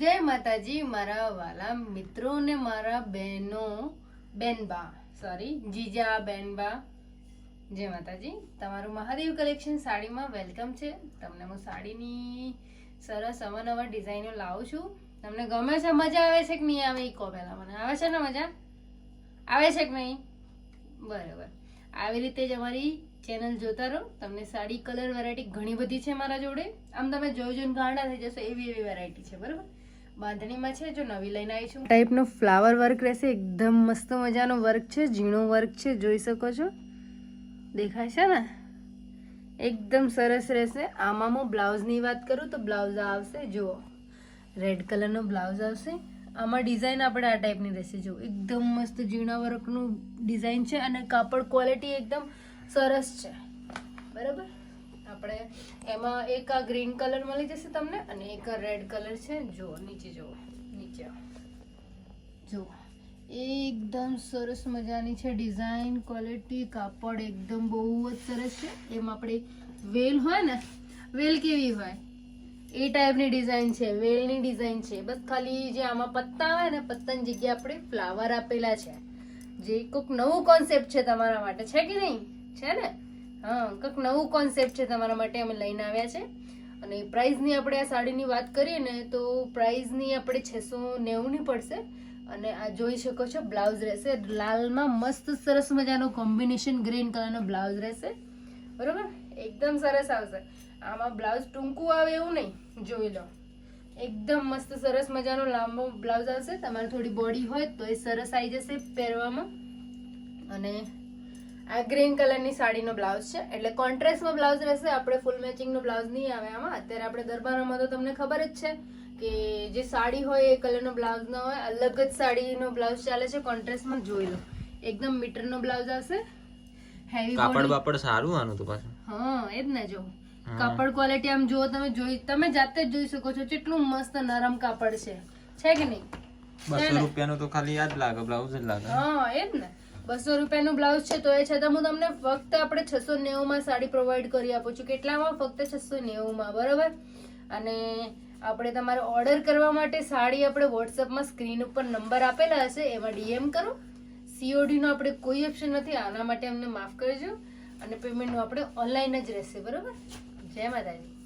જય માતાજી, મારા વાલા મિત્રો ને મારા બહેનો બેનબા સોરી જીજા બેનબા જય માતાજી. તમારું મહાદેવ કલેક્શન સાડીમાં વેલકમ છે. તમને હું સાડીની સરસ અવનવા ડિઝાઇનો લાવું છું. તમને ગમે છે, મજા આવે છે કે નહીં આવે એ કહો પહેલાં મને. આવે છે ને મજા? આવે છે કે નહીં? બરાબર. આવી રીતે જ અમારી ચેનલ જોતા રહો. તમને સાડી કલર વેરાયટી ઘણી બધી છે મારા જોડે. આમ તમે જોઈ જોઈને ગાંડા થઈ જશો, એવી એવી વેરાયટી છે, બરાબર? બાંધણીમાં છે, જો નવી લઈને આવી છું. ટાઈપનો ફ્લાવર વર્ક રહેશે, એકદમ મસ્ત મજાનો વર્ક છે, ઝીણો વર્ક છે, જોઈ શકો છો. દેખાય છે ને? એકદમ સરસ રહેશે. આમાં હું બ્લાઉઝની વાત કરું તો બ્લાઉઝ આવશે, જુઓ. રેડ કલરનો બ્લાઉઝ આવશે. આમાં ડિઝાઇન આપણે આ ટાઈપની રહેશે જો એકદમ મસ્ત ઝીણા વર્કનું ડિઝાઇન છે અને કાપડ ક્વોલિટી એકદમ સરસ છે. બરાબર? આપણે એમાં એક આ ગ્રીન કલર મળી જશે તમને અને એક આ રેડ કલર છે. જુઓ, નીચે જુઓ નીચે. જુઓ. એકદમ સરસ મજાની છે ડિઝાઇન, ક્વોલિટી, કાપડ એકદમ બહુ જ સરસ છે. એમાં આપણે વેલ હોય ને, વેલ કેવી હોય? એ ટાઈપની ડિઝાઇન છે, વેલની ડિઝાઇન છે. બસ ખાલી જે આમાં પત્તા હોય ને, પત્તાની જગ્યાએ આપણે ફ્લાવર આપેલા છે. જે કોઈક નવું કોન્સેપ્ટ છે તમારા માટે, છે કે નહીં? છે ને? હા, કંઈક નવું કોન્સેપ્ટ છે તમારા માટે અમે લઈને આવ્યા છે. અને પ્રાઇઝની આપણે આ સાડીની વાત કરીએ ને, તો પ્રાઇઝની આપણે છસો નેવુંની પડશે. અને આ જોઈ શકો છો બ્લાઉઝ રહેશે. લાલમાં મસ્ત સરસ મજાનો કોમ્બિનેશન ગ્રીન કલરનો બ્લાઉઝ રહેશે. બરોબર? એકદમ સરસ આવશે. આમાં બ્લાઉઝ ટૂંકું આવે એવું નહીં. જોઈ લો. એકદમ મસ્ત સરસ મજાનો લાંબો બ્લાઉઝ આવશે. તમારે થોડી બોડી હોય તો એ સરસ આવી જશે પહેરવામાં. અને આ ગ્રીન કલરની સાડીનો બ્લાઉઝ છે. એટલે કોન્ટ્રાસ્ટમાં બ્લાઉઝ રહેશે. આપણે ફૂલ મેચિંગનો બ્લાઉઝ નહીં આવે આમાં. અત્યારે આપણે દરબારમાં તો તમને ખબર જ છે કે જે સાડી હોય એ કલરનો બ્લાઉઝ ન હોય. અલગ જ સાડીનો બ્લાઉઝ ચાલે છે. કોન્ટ્રાસ્ટમાં જોઈ લો. એકદમ મીટરનો બ્લાઉઝ આવશે. હેવી કાપડ બાપડ સારું આનું તો પાછું. હા એ જ ને જો. કાપડ ક્વોલિટી આમ જુઓ તમે જોઈ તમે જાતે જ જોઈ શકો છો કેટલું મસ્ત નરમ કાપડ છે. છે કે નહીં? બસો રૂપિયાનું તો ખાલી યાદ લાગે બ્લાઉઝ જ લાગે. હા એ જ ને. બસો રૂપિયાનું બ્લાઉઝ છે, તો એ છતાં હું તમને ફક્ત આપણે છસો નેવુંમાં સાડી પ્રોવાઈડ કરી આપું છું. કેટલામાં? ફક્ત છસો નેવુંમાં, બરાબર? અને આપણે તમારે ઓર્ડર કરવા માટે સાડી આપણે વોટ્સઅપમાં સ્ક્રીન ઉપર નંબર આપેલા હશે, એમાં ડીએમ કરો. સીઓડીનો આપણે કોઈ ઓપ્શન નથી, આના માટે અમને માફ કરજો. અને પેમેન્ટનું આપણે ઓનલાઈન જ રહેશે, બરાબર? જય માતાજી.